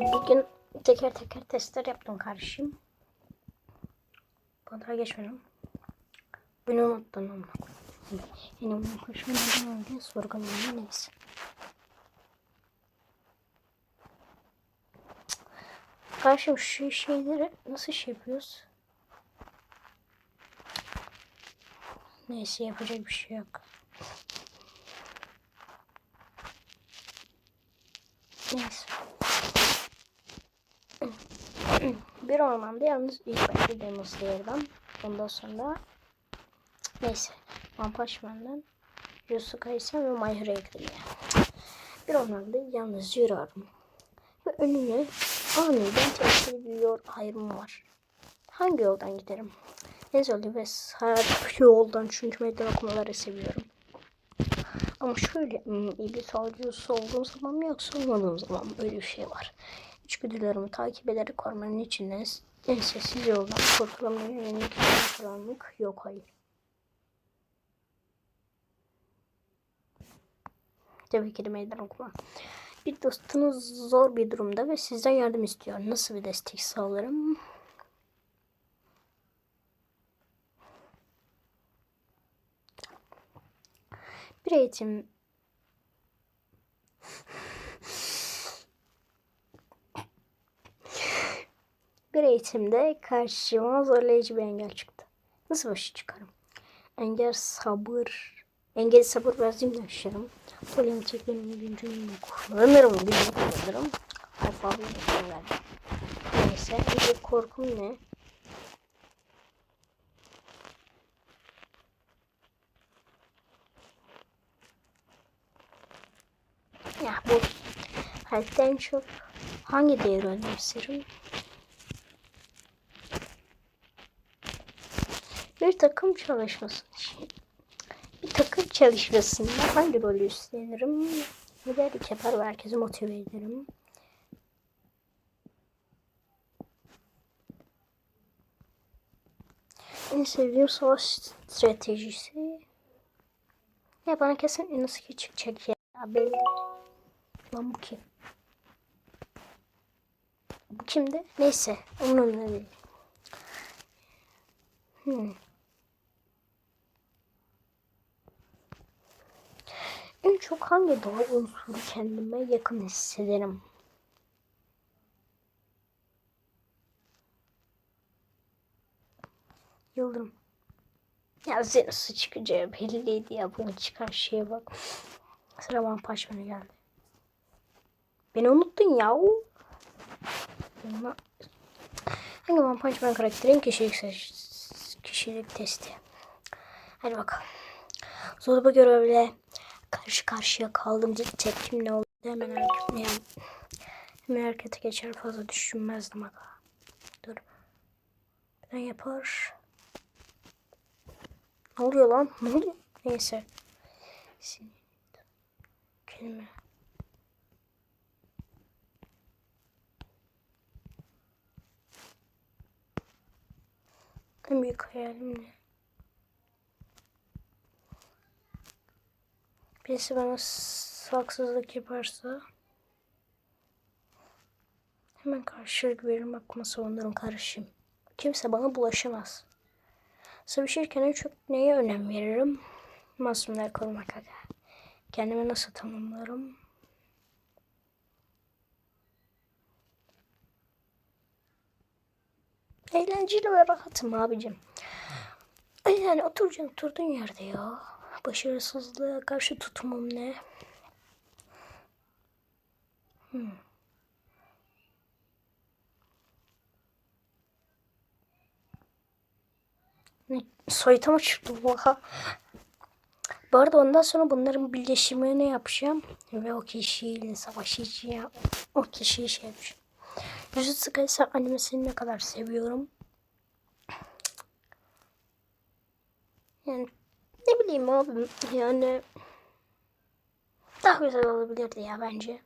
Bugün teker teker testler yaptım kardeşim. Bana geçmedim. Beni unuttun ama. Yine bunun koşum neden öyle sorgulamaya neyse. Kardeşim şu şeyleri nasıl şey yapıyoruz? Neyse yapacak bir şey yok. Neyse. Bir ormanda yalnız ilk başta demonstrayalım. Ondan sonra neyse. Vampaşman'dan Yusuf Kaysen ve Mayhur'a ekledim. Bir ormanda yalnız yürüyorum. Ve önüme aniden tehlikeli bir yol ayrımı var. Hangi yoldan giderim? En zorlu ve sağ yoldan çünkü meydan okumaları seviyorum. Ama şöyle hmm, iyi bir savcısı olduğum zaman mı yoksa olmadığım zaman mı? öyle bir şey var. İçgüdülerimi takip ederek ormanın içinden en sessiz yoldan kurtulamaya yönelik karanlık yok hayır. Tabii ki de meydan okuma. Bir dostunuz zor bir durumda ve sizden yardım istiyor. Nasıl bir destek sağlarım? Bir eğitim eğitimde karşıma zorlayıcı bir engel çıktı. Nasıl başa çıkarım? Engel sabır. Engel sabır ve azimle aşarım. Polimetriklerimi güncümü kullanırım. Gücümü kullanırım. Alfabeyi kullanırım. Neyse. Bir korkum ne? Ya bu halden çok hangi değeri önemserim? Bir takım çalışması. Bir takım çalışmasında hangi rolü üstlenirim? Liderlik yapar ve herkesi motive ederim. En sevdiğim savaş stratejisi. Ya bana kesin Inosuke çıkacak ya. Belli. Lan bu kim? Bu kimdi? Neyse. Umurumda değil. Hmm. Çok hangi doğa unsuru kendime yakın hissederim? Yıldırım. Ya Zenus'u çıkacağı belliydi ya. Bunu çıkar şeye bak. Sıra Van Paşman'a geldi. Beni unuttun ya. Hangi One Punch Man karakterin kişilik, kişilik testi? Hadi bakalım. Zorba görevle karşı karşıya kaldım. İlk tepkim ne oldu? Hemen hareket, yani, hemen harekete geçer fazla düşünmezdim aga. Dur. Ben yapar. Ne oluyor lan? Ne oluyor? Neyse. Kelime. En büyük hayalim ne? Birisi bana haksızlık yaparsa hemen karşılık veririm aklıma savundurum kardeşim. Kimse bana bulaşamaz. Savaşırken en çok neye önem veririm? Masumları korumak aga. Kendimi nasıl tanımlarım? Eğlenceli ve rahatım abicim. Yani oturacaksın oturduğun yerde ya. Başarısızlığa karşı tutumum ne? Hmm. Ne? Soyutama çıktı bu. Arada ondan sonra bunların birleşimini yapacağım. Ve o kişiyle savaşacağım. O kişiyi şey yapacağım. Jujutsu Kaisen animesini ne kadar seviyorum. Yani bileyim abi yani daha güzel olabilirdi ya bence.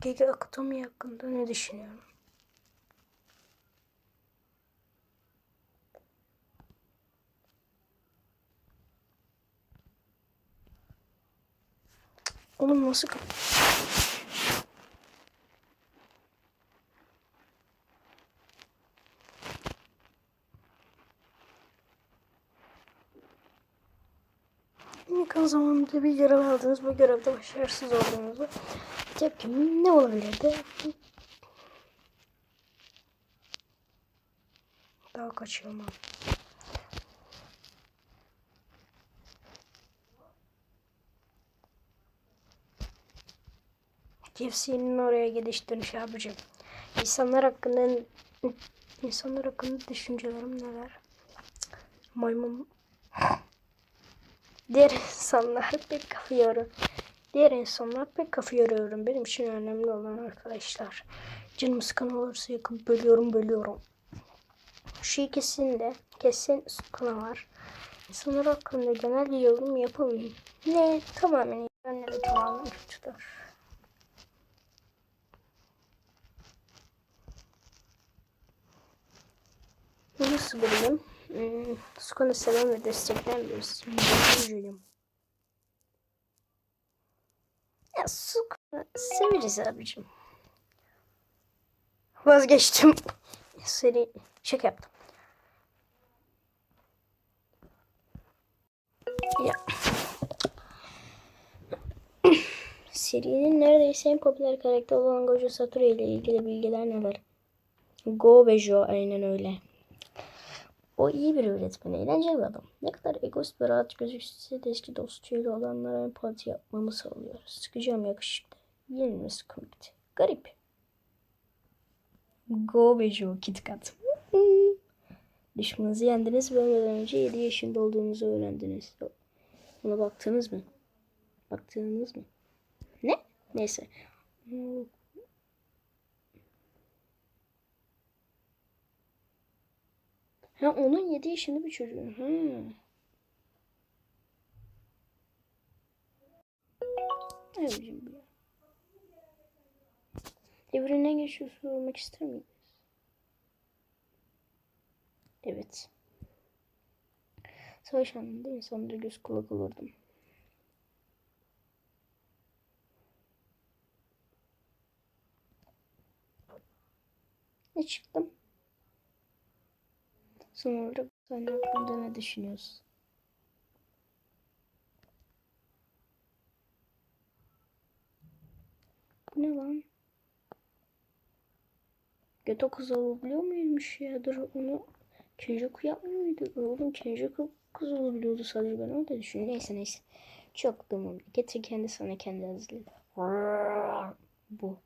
Gece akıtımı hakkında ne düşünüyorum? Oğlum nasıl Yakın zamanda bir görev aldınız. Bu görevde başarısız olduğunuzu tepkim ne olabilirdi? Daha kaçıyorum ben. KFC'nin oraya gidiş dönüş abicim. İnsanlar hakkında insanlar hakkında düşüncelerim neler? Maymun Diğer insanlar pek kafa yoruyor. Diğer insanlar pek kafa yoruyorum. Benim için önemli olan arkadaşlar. Canım sıkan olursa yakın bölüyorum bölüyorum. Şu ikisinde kesin sıkına var. İnsanlar hakkında genel yorum yapamıyorum. Ne? Tamamen benleri tamamen kötüler. Bu nasıl bölüm? Hmm, Sukunu seven ve destekleyen birisiyim. Üzücüyüm. Ya Sukunu severiz abicim. Vazgeçtim. Seri şaka yaptım. Ya. Serinin neredeyse en popüler karakter olan Gojo Satoru ile ilgili bilgiler neler? Go ve Jo aynen öyle. O iyi bir öğretmen, eğlenceli bir adam. Ne kadar egoist ve rahat gözükse de eski dostuyla olanlara empati yapmamı sağlıyor. Sıkıcı ama yakışıklı. Yenilmesi komikti. Garip. Go ve Joe KitKat. Düşmanınızı yendiniz ve ölmeden önce 7 yaşında olduğunuzu öğrendiniz. Ona baktınız mı? Baktınız mı? Ne? Neyse. Ha onun 7 yaşında bir çocuğu. Ha. Evcim ya. Evrene geçiyor sormak ister miydiniz? Evet. Savaş anında insanlara göz kulak olurdum. Ne çıktım? Son sen hakkında ne düşünüyorsun? Bu ne lan? Göto kız olabiliyor muymuş ya? Dur onu Kenjaku yapmıyor muydu? Oğlum Kenjaku kız olabiliyordu sadece ben öyle düşünüyorum. Neyse neyse. Çok dumum. Getir kendi sana kendi hazırladı. Bu.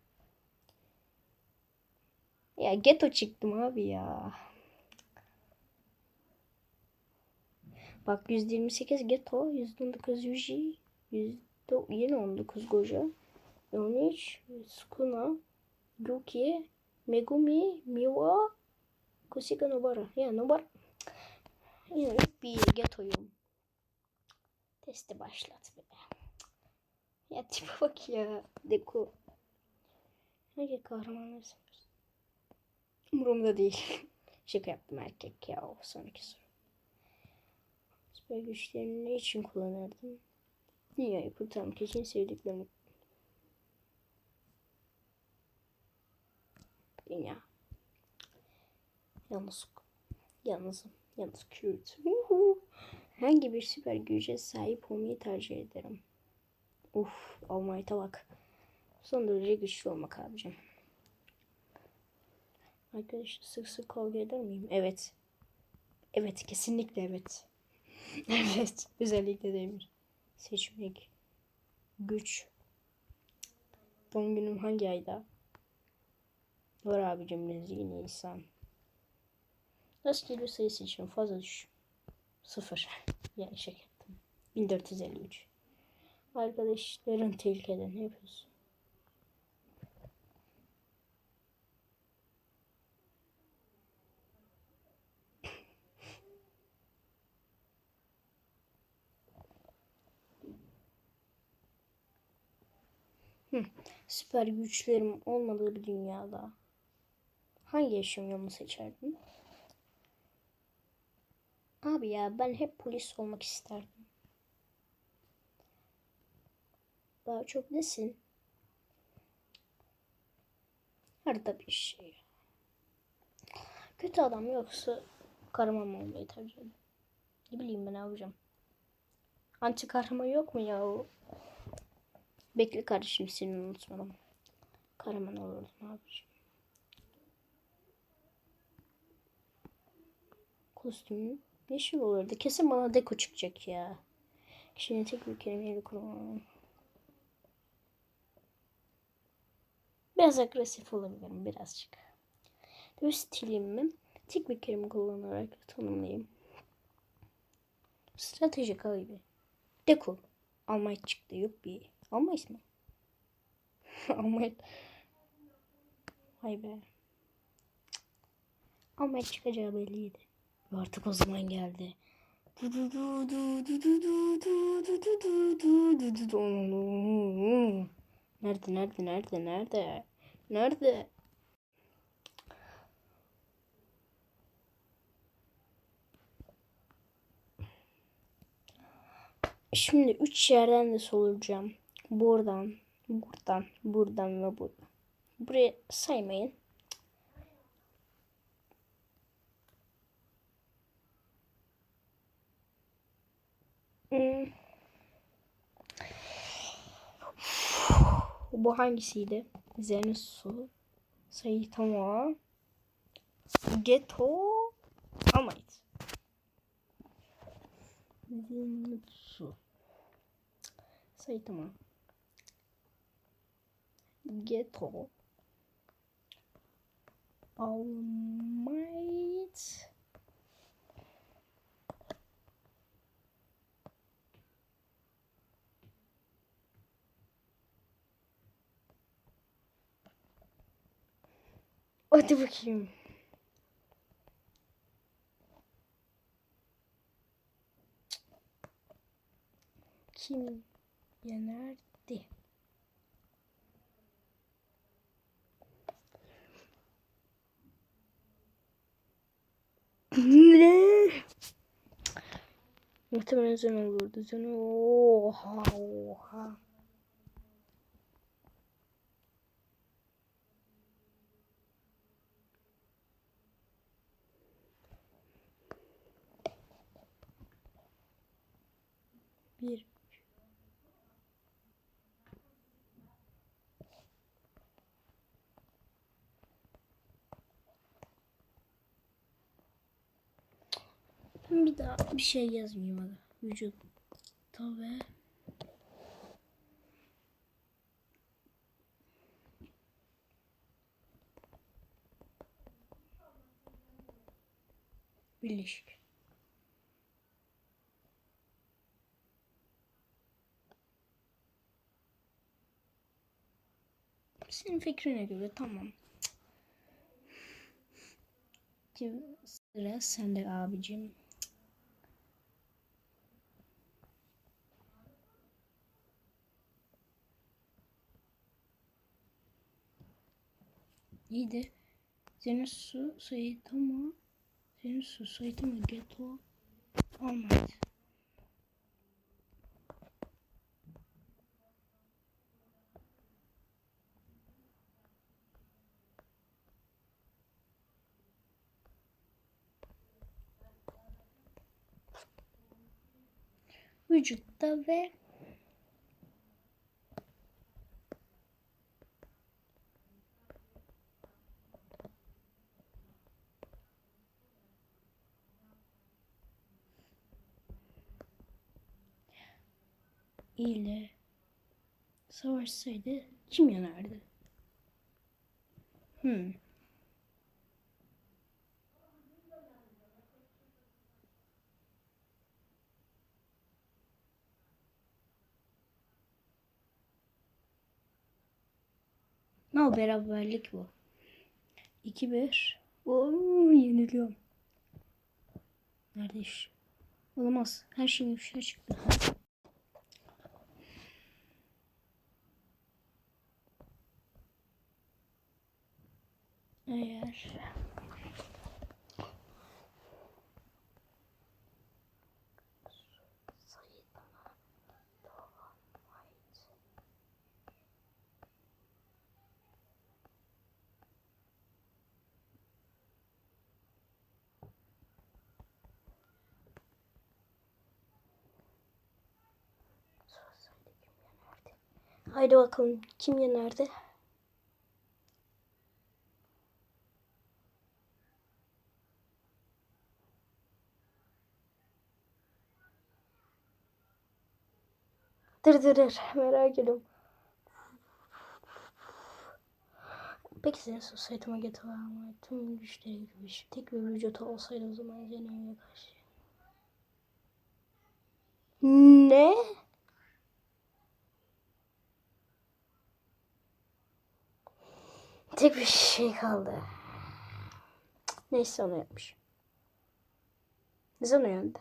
Ya geto çıktım abi ya. Bak 128 Geto, 119 Yuji, 100, yine 19 Goja, 13 Sukuna, Yuki, Megumi, Miwa, Kusika Nobara. Ya Nobara. Yine bir Geto'yum. Testi başlat be. Ya tipe bak ya. Deko. Hangi kahramanlar? Umurumda değil. Şaka yaptım erkek ya. O sonraki soru. Süper güçlerini ne için kullanırdım? Dünyayı kurtarmak için sevdiklerimi. Dünya. Yalnız. Yalnızım. Yalnız Kürt. Hangi bir süper güce sahip olmayı tercih ederim? Uf, All Might'a bak. Son derece güçlü olmak abicim. Arkadaşlar sık sık kavga eder miyim? Evet. Evet, kesinlikle evet. evet, özellikle demir. Seçmek. Güç. Doğum günüm hangi ayda? Var abicim yine insan. Nasıl geliyor sayısı için fazla düş. Sıfır. Yani şaka yaptım. 1453. Arkadaşların tehlikede ne yapıyorsun? Süper güçlerim olmadığı bir dünyada hangi yaşam yolunu seçerdin? Abi ya ben hep polis olmak isterdim. Daha çok nesin? Arada bir şey. Kötü adam yoksa kahraman olmayı tercih ederim. Ne bileyim ben yapacağım. Anti kahraman yok mu ya? Bekle kardeşim seni unutmadım. Kahraman olurdu ne yapacağım. Kostümü yeşil olurdu. Kesin bana deko çıkacak ya. Kişinin tek bir kelimeyle kurulmam. Biraz agresif olabilirim birazcık. Ve stilimi tek bir kelime kullanarak tanımlayayım. Stratejik abi. Deko. Almay çıktı yok bir. Almayız mı? Almayız. Vay be. Almaya çıkacağı belliydi. Ve artık o zaman geldi. Nerede nerede nerede nerede? Nerede? Şimdi üç yerden de solacağım. Buradan, buradan, buradan ve buradan. Buraya saymayın. Hmm. Bu hangisiydi? Üzerine su. Sayı tamam. Ghetto Amait. Su. Sayı tamam. Ghetto. All Might. Hadi bakayım. Kim yenerdi? Muhtemelen Zen olurdu. Zen oha oha. Bir. Ben bir şey yazmayayım hadi. Vücutta ve birleşik. Senin fikrine göre tamam. Şimdi sıra sende abicim. İyi de senin su Saitama senin su Saitama Geto olmaz. Vücutta ve ile savaşsaydı kim yanardı? Hmm. No beraberlik bu. 2-1. Oo, yeniliyorum. Nerede iş? Olamaz. Her şey ifşa çıktı. Eğer Haydi bakalım kim yenerdi? Dır dır dır merak ediyorum. Peki senin sosyetima getiren tüm güçleri gibi tek bir vücut olsaydı o zaman Zeynep'e karşı. Ne? Tek bir şey kaldı. Neyse onu yapmış. Ne zaman uyandı?